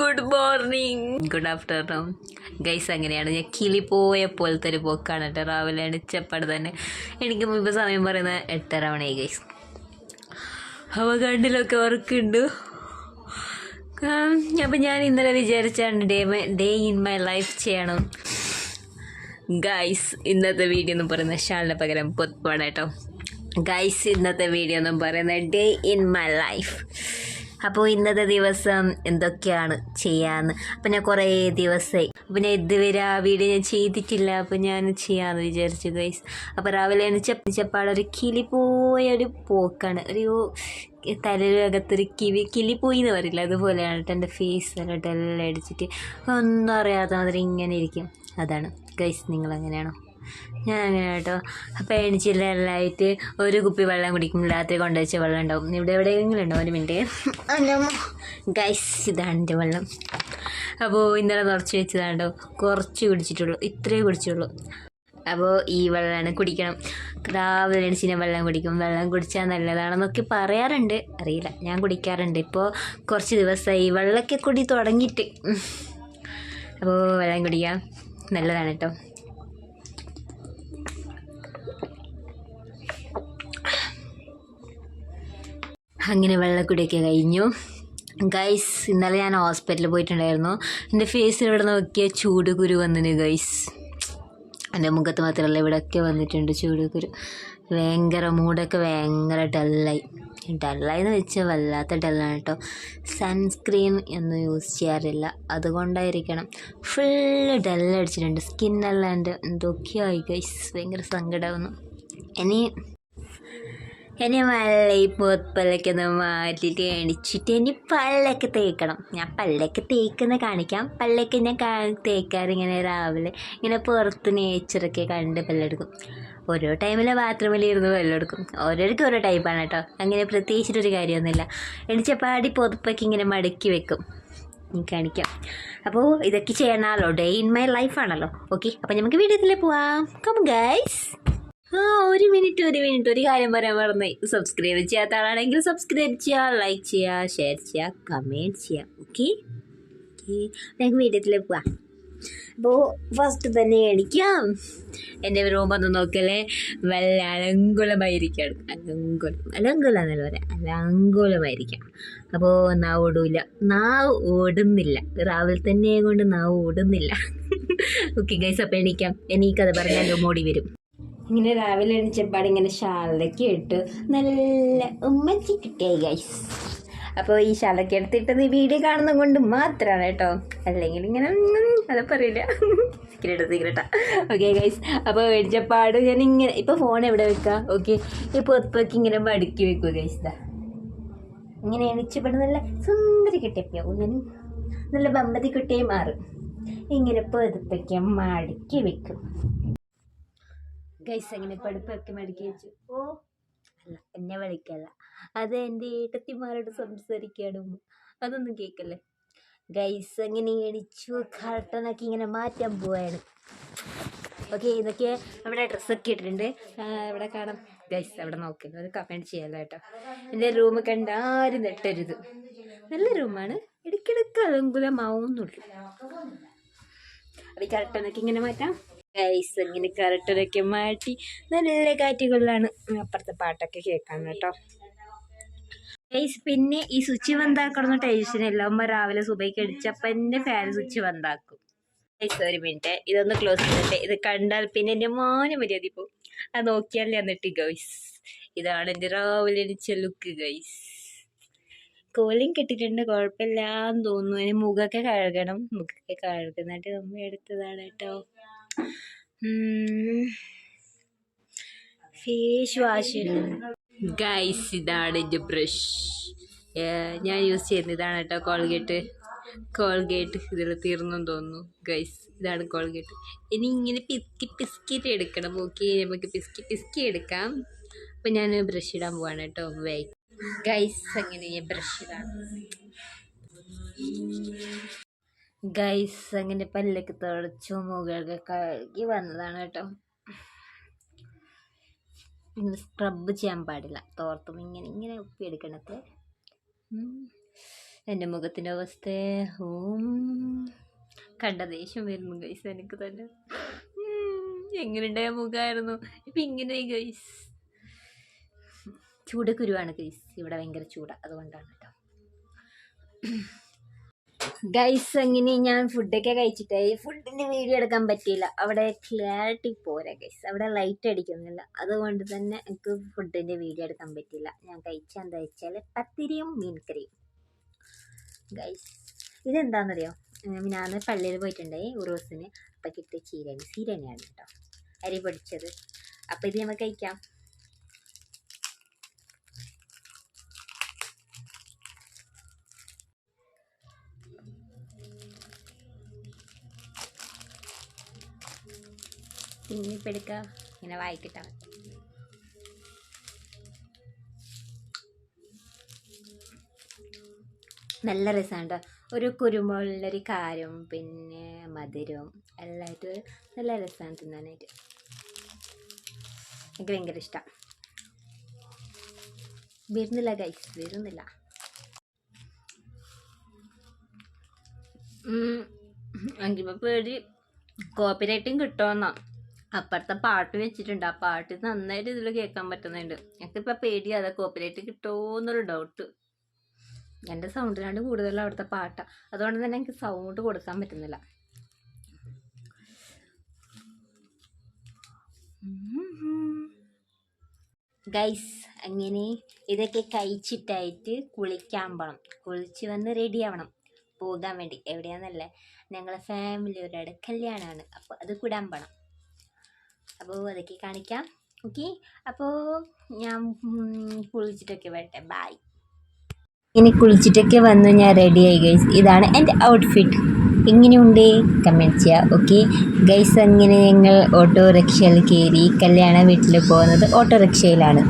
Good morning good afternoon guys അങ്ങനെയാണ്. ഞാൻ കിളി പോയ പോലത്തെ ഒരു പോക്കാണ് കേട്ടോ. രാവിലെ എണിച്ചപ്പാട് തന്നെ. എനിക്ക് മുമ്പ് സമയം പറയുന്നത് എട്ടര മണിയായി ഗൈസ് അവ കണ്ടിലൊക്കെ വർക്കുണ്ട് അപ്പം ഞാൻ ഇന്നലെ വിചാരിച്ചാണ് day day in my life ചെയ്യണം. ഗൈസ് ഇന്നത്തെ വീഡിയോ എന്ന് പറയുന്നത് ഷാളിന് പകരം പൊത്താണ് കേട്ടോ. ഗൈസ് ഇന്നത്തെ വീഡിയോ എന്ന് പറയുന്നത് ഡേ ഇൻ മൈ ലൈഫ് അപ്പോൾ ഇന്നത്തെ ദിവസം എന്തൊക്കെയാണ് ചെയ്യാന്ന്? അപ്പം ഞാൻ കുറേ ദിവസമായി അപ്പം ഞാൻ ഇതുവരെ ആ വീഡിയോ ഞാൻ ചെയ്തിട്ടില്ല. അപ്പം ഞാൻ ചെയ്യാമെന്ന് വിചാരിച്ചു ഗൈസ് അപ്പോൾ രാവിലെ എണിച്ചപ്പാട് ഒരു കിളി പോയ ഒരു പോക്കാണ്. ഒരു തലയിലകത്തൊരു കിവി കിളി പോയി എന്ന് പറയില്ല. അതുപോലെയാണ് കേട്ടോ എന്റെ ഫേസ് എല്ലാം അടിച്ചിട്ട്. ഒന്നും അറിയാത്ത മാതിരി ഇങ്ങനെ ഇരിക്കും. അതാണ്. ഗൈസ് നിങ്ങൾ അങ്ങനെയാണോ ഞാൻ അങ്ങനെ കേട്ടോ. അപ്പം എണിച്ചില്ലായിട്ട് ഒരു കുപ്പി വെള്ളം കുടിക്കും. രാത്രി കൊണ്ടുവച്ച വെള്ളം ഉണ്ടാവും. ഇവിടെ എവിടെയെങ്കിലും ഉണ്ടോ? ഒരു മിനിറ്റ് ഗൈസ് ഇതാണ് എന്റെ വെള്ളം. അപ്പോൾ ഇന്നലെ നിറച്ച് വെച്ചതാണ്ടോ? കുറച്ച് കുടിച്ചിട്ടുള്ളൂ. ഇത്രയേ കുടിച്ചുള്ളൂ അപ്പോൾ ഈ വെള്ളമാണ് കുടിക്കണം. രാവിലെ എണിച്ച് വെള്ളം കുടിക്കും. വെള്ളം കുടിച്ചാൽ നല്ലതാണെന്നൊക്കെ പറയാറുണ്ട്. അറിയില്ല. ഞാൻ കുടിക്കാറുണ്ട്. ഇപ്പോൾ കുറച്ച് ദിവസമായി വെള്ളമൊക്കെ കുടി തുടങ്ങിയിട്ട്. അപ്പോൾ വെള്ളം കുടിക്കാം. നല്ലതാണ് കേട്ടോ. അങ്ങനെ വെള്ളക്കുടിയൊക്കെ കഴിഞ്ഞു. ഗൈസ് ഇന്നലെ ഞാൻ ഹോസ്പിറ്റലിൽ പോയിട്ടുണ്ടായിരുന്നു. എന്റെ ഫേസിൽ ഇവിടെ നോക്കിയ ചൂട് കുരു വന്നിന് ഗൈസ് എന്റെ മുഖത്ത് മാത്രമല്ല ഇവിടെയൊക്കെ വന്നിട്ടുണ്ട് ചൂട് കുരു. ഭയങ്കര മൂടൊക്കെ ഭയങ്കര ഡല്ലായി ഡല്ലായി എന്ന് വെച്ചാൽ വല്ലാത്ത ഡല്ലാണ് കേട്ടോ സൺസ്ക്രീൻ ഒന്നും യൂസ് ചെയ്യാറില്ല. അതുകൊണ്ടായിരിക്കണം. ഫുള്ള് ഡല്ലടിച്ചിട്ടുണ്ട് സ്കിന്നെല്ലാം എന്റെ എന്തൊക്കെയായി ഗൈസ് ഭയങ്കര സങ്കടമാവുന്നു ഇനി ഇനി നല്ല പല്ലൊക്കെ പോത്പല്ലൊക്കെ ഒന്ന് മാറ്റിയിട്ട് എണിച്ചിട്ട് ഇനി പല്ലൊക്കെ തേക്കണം. ഞാൻ പല്ലൊക്കെ തേക്കുന്ന കാണിക്കാം. പല്ലൊക്കെ ഞാൻ തേക്കാറ് ഇങ്ങനെ രാവിലെ ഇങ്ങനെ പുറത്ത് നേച്ചറൊക്കെ കണ്ട് പല്ലെടുക്കും. ഓരോ ടൈമിൽ ബാത്റൂമിൽ ഇരുന്ന് പല്ലെടുക്കും. ഓരോരുക്കും ഓരോ ടൈപ്പാണ് കേട്ടോ അങ്ങനെ പ്രത്യേകിച്ചിട്ടൊരു കാര്യമൊന്നുമില്ല. എണിച്ചപ്പാടി പൊതുപ്പൊക്കെ ഇങ്ങനെ മടക്കി വെക്കും. കാണിക്കാം. അപ്പോൾ ഇതൊക്കെ ചെയ്യണമല്ലോ ഡേ ഇൻ മൈ ലൈഫാണല്ലോ ഓക്കെ അപ്പോൾ നമുക്ക് വീഡിയോത്തിലേ പോവാം. കം ഗൈസ് ആ ഒരു മിനിറ്റ് ഒരു മിനിറ്റ് ഒരു കാര്യം പറയാൻ മറന്നേ. സബ്സ്ക്രൈബ് ചെയ്യാത്ത ആളാണെങ്കിൽ സബ്സ്ക്രൈബ് ചെയ്യുക ലൈക്ക് ചെയ്യുക ഷെയർ ചെയ്യുക കമന്റ് ചെയ്യുക ഓക്കെ ഓക്കെ ഞങ്ങൾക്ക് വീഡിയോത്തിൽ പോവാം. അപ്പോൾ ഫസ്റ്റ് തന്നെ എണിക്കാം. എന്റെ റൂം ഒന്ന് നോക്കല്ലേ? വല്ല അലങ്കുലമായിരിക്കണം. അലങ്കുലം. അലങ്കുലം എന്നല്ല പറയാം. അലങ്കുലമായിരിക്കാം. അപ്പോൾ നാവ് ഓടൂല. നാവ് ഓടുന്നില്ല. രാവിലെ തന്നെ കൊണ്ട് നാവ് ഓടുന്നില്ല. ഓക്കെ ഗൈസ് അപ്പോൾ എണീക്കാം. എനിക്കത് പറഞ്ഞാൽ മോടി വരും. ഇങ്ങനെ രാവിലെ എണീച്ചപ്പാട് ഇങ്ങനെ ഷാളിലേക്ക് ഇട്ട് നല്ല ഉമ്മച്ചി കിട്ടിയായി ഗൈസ് അപ്പോൾ ഈ ഷാളൊക്കെ എടുത്തിട്ടത് ഈ വീഡിയോ കാണുന്നത് കൊണ്ട് മാത്രമാണ് കേട്ടോ. അല്ലെങ്കിൽ ഇങ്ങനെ അത് പറയില്ല സീക്രട്ട് സീക്രട്ടാ ഓക്കെ ഗൈസ് അപ്പോൾ എണീച്ചപ്പാട് ഞാൻ ഇങ്ങനെ ഇപ്പോൾ ഫോൺ എവിടെ വെക്കുക ഓക്കെ ഇപ്പോൾ പൊത്തൊക്കെ ഇങ്ങനെ മടുക്കി വെക്കുക ഗൈസ് ഇതാ ഇങ്ങനെ എണീച്ചപ്പാട് നല്ല സുന്ദരി കിട്ടിയപ്പോൾ ഞാൻ നല്ല ബമ്പതി കുട്ടിയെ മാറും. ഇങ്ങനെ പൊതുപ്പൊക്കെ മടക്കി വെക്കും. ഗൈസ് അങ്ങനെ പഠിപ്പൊക്കെ മടക്കി വെച്ചു. ഓ അല്ല എന്നെ വിളിക്കല്ല. അത് എന്റെ ഏട്ടത്തിമാരോട് സംസാരിക്കാണ് ഉമ്മ. അതൊന്നും കേൾക്കല്ലേ ഗൈസ് അങ്ങനെ എണിച്ചു കർട്ടനൊക്കെ ഇങ്ങനെ മാറ്റാൻ പോവാണ്. ഓക്കെ ഇതൊക്കെ നമ്മുടെ ഡ്രസ്സൊക്കെ ഇട്ടിട്ടുണ്ട്. ഇവിടെ കാണാം. ഗൈസ് അവിടെ നോക്കില്ല അത് കമന്റ് ചെയ്യാമല്ലോ കേട്ടോ. എന്റെ റൂം കണ്ട് ആരും നെട്ടരുത്. നല്ല റൂമാണ് ഇടയ്ക്കിടയ്ക്ക് അലങ്കുലമാവുന്നുള്ളൂ. അപ്പോൾ ഈ കർട്ടനൊക്കെ ഇങ്ങനെ മാറ്റാം. ഗൈസ് ഇങ്ങനെ കർട്ടനൊക്കെ മാറ്റി നല്ല കാറ്റുകളിലാണ് അപ്പുറത്തെ പാട്ടൊക്കെ കേൾക്കാൻ കേട്ടോ. ഗൈസ് പിന്നെ ഈ സ്വിച്ച് ബന്ധാക്കണം ടെൻഷൻ എല്ലാം രാവിലെ സുബൈക്ക് അടിച്ചപ്പൊ എന്റെ ഫാൻ സ്വിച്ച് ബന്ധാക്കും ഗൈസ് ഒരു മിനിറ്റ് ഇതൊന്ന് ക്ലോസ് ചെയ്തിട്ട് ഇത് കണ്ടാൽ പിന്നെ എന്റെ മോനെ മര്യാദ പോകും അത് നോക്കിയാലേ എന്നിട്ട് ഗൈസ് ഇതാണ് എന്റെ രാവിലെ അടിച്ച ലുക്ക് ഗൈസ് കോലിങ് കിട്ടിയിട്ടുണ്ട് കുഴപ്പമില്ലാന്ന് തോന്നുന്നു. അതിന് മുഖമൊക്കെ കഴുകണം. മുഖമൊക്കെ കഴുകുന്നിട്ട് നമ്മൾ എടുത്തതാണ് കേട്ടോ. ഫേസ് വാഷ് ഗൈസ് ഇതാണ് എന്റെ ബ്രഷ് ഞാൻ യൂസ് ചെയ്യുന്ന ഇതാണ് കേട്ടോ കോൾഗേറ്റ് കോൾഗേറ്റ് ഇതിൽ തീർന്നെന്ന് തോന്നുന്നു. ഗൈസ് ഇതാണ് കോൾഗേറ്റ് ഇനി ഇങ്ങനെ പിസ്കി പിസ്കിറ്റ് എടുക്കണം. ഓക്കെ നമുക്ക് പിസ്കി പിസ്കി എടുക്കാം. അപ്പം ഞാൻ ബ്രഷ് ഇടാൻ പോവാണ് കേട്ടോ. വൈ ഗൈസ് അങ്ങനെ ഞാൻ ബ്രഷ് ഇടാം. ഗൈസ് അങ്ങനെ പല്ലൊക്കെ തുടച്ചു മുകളൊക്കെ കഴുകി വന്നതാണ് കേട്ടോ. ഇങ്ങനെ സ്ക്രബ് ചെയ്യാൻ പാടില്ല. തോർത്തും ഇങ്ങനെ ഇങ്ങനെ ഉപ്പിയെടുക്കണത്തെ എന്റെ മുഖത്തിന്റെ അവസ്ഥ. ഓം കണ്ട ദേഷ്യം വരുന്നു ഗൈസ് എനിക്ക് തന്നെ. എങ്ങനെയുണ്ടായ മുഖമായിരുന്നു? ഇപ്പം ഇങ്ങനെ ഗൈസ് ചൂട് കുരുവാണ് ഗൈസ് ഇവിടെ ഭയങ്കര ചൂടാണ് അതുകൊണ്ടാണ് കേട്ടോ. ഗൈസ് അങ്ങനെ ഞാൻ ഫുഡൊക്കെ കഴിച്ചിട്ടേ. ഫുഡിന്റെ വീഡിയോ എടുക്കാൻ പറ്റിയില്ല. അവിടെ ക്ലാരിറ്റി പോരാ ഗൈസ് അവിടെ ലൈറ്റ് അടിക്കുന്നില്ല അതുകൊണ്ട് തന്നെ എനിക്ക് ഫുഡിന്റെ വീഡിയോ എടുക്കാൻ പറ്റിയില്ല. ഞാൻ കഴിച്ചെന്താ വെച്ചാൽ പത്തിരിയും മീൻകറിയും. ഗൈസ് ഇതെന്താണെന്നറിയോ ഞാൻ പള്ളിയിൽ പോയിട്ടുണ്ടായി ഉറൂസിന് അപ്പം കിട്ടിയ ചീരണി ചീരണിയാണ് കേട്ടോ. അരി പൊടിച്ചത്. അപ്പം ഇത് നമുക്ക് കഴിക്കാം. പിന്നെ ഇപ്പം എടുക്കാം ഇങ്ങനെ വായിക്കട്ടെ നല്ല നല്ല കേട്ടോ ഒരു കുരുമുള്ളൊരു കാരും പിന്നെ മധുരവും എല്ലായിട്ടും നല്ല രസമാണ് തിന്നാനായിട്ട്. എനിക്ക് ഭയങ്കര ഇഷ്ടം. വരുന്നില്ല ഗൈസ് വരുന്നില്ല. എനിക്കിപ്പോൾ പേടി. കോപ്പി റൈറ്റും കിട്ടുമെന്നാ അപ്പുറത്തെ പാട്ട് വെച്ചിട്ടുണ്ട്. ആ പാട്ട് നന്നായിട്ട് ഇതിൽ കേൾക്കാൻ പറ്റുന്നുണ്ട്. എനിക്കിപ്പോൾ പേടിയാതെ അതെ കിട്ടുമോ എന്നൊരു ഡൗട്ട് എന്റെ സൗണ്ടിനാണ്ട് കൂടുതൽ അവിടുത്തെ പാട്ടാണ് അതുകൊണ്ട് തന്നെ എനിക്ക് സൗണ്ട് കൊടുക്കാൻ പറ്റുന്നില്ല. ഗൈസ് അങ്ങനെ ഇതൊക്കെ കഴിച്ചിട്ടായിട്ട് കുളിക്കാൻ പോകണം കുളിച്ച് വന്ന് റെഡി ആവണം. പോകാൻ വേണ്ടി. എവിടെയാണെന്നല്ലേ ഞങ്ങളെ ഫാമിലി ഒരാടെ കല്യാണമാണ് അപ്പോൾ അത് കൂടാൻ പോകണം അപ്പോൾ അതൊക്കെ കാണിക്കാം. ഓക്കെ? അപ്പോൾ ഞാൻ കുളിച്ചിട്ടൊക്കെ വരട്ടെ. ബായ് ഇനി കുളിച്ചിട്ടൊക്കെ വന്നു ഞാൻ ആയി ഗൈസ് ഇതാണ് എന്റെ ഔട്ട്ഫിറ്റ് എങ്ങനെയുണ്ട്? കമന്റ് ചെയ്യുക ഓക്കെ? ഗൈസ് അങ്ങനെ ഞങ്ങൾ ഓട്ടോറിക്ഷയിൽ കയറി കല്യാണ വീട്ടിൽ പോകുന്നത് ഓട്ടോറിക്ഷയിലാണ്.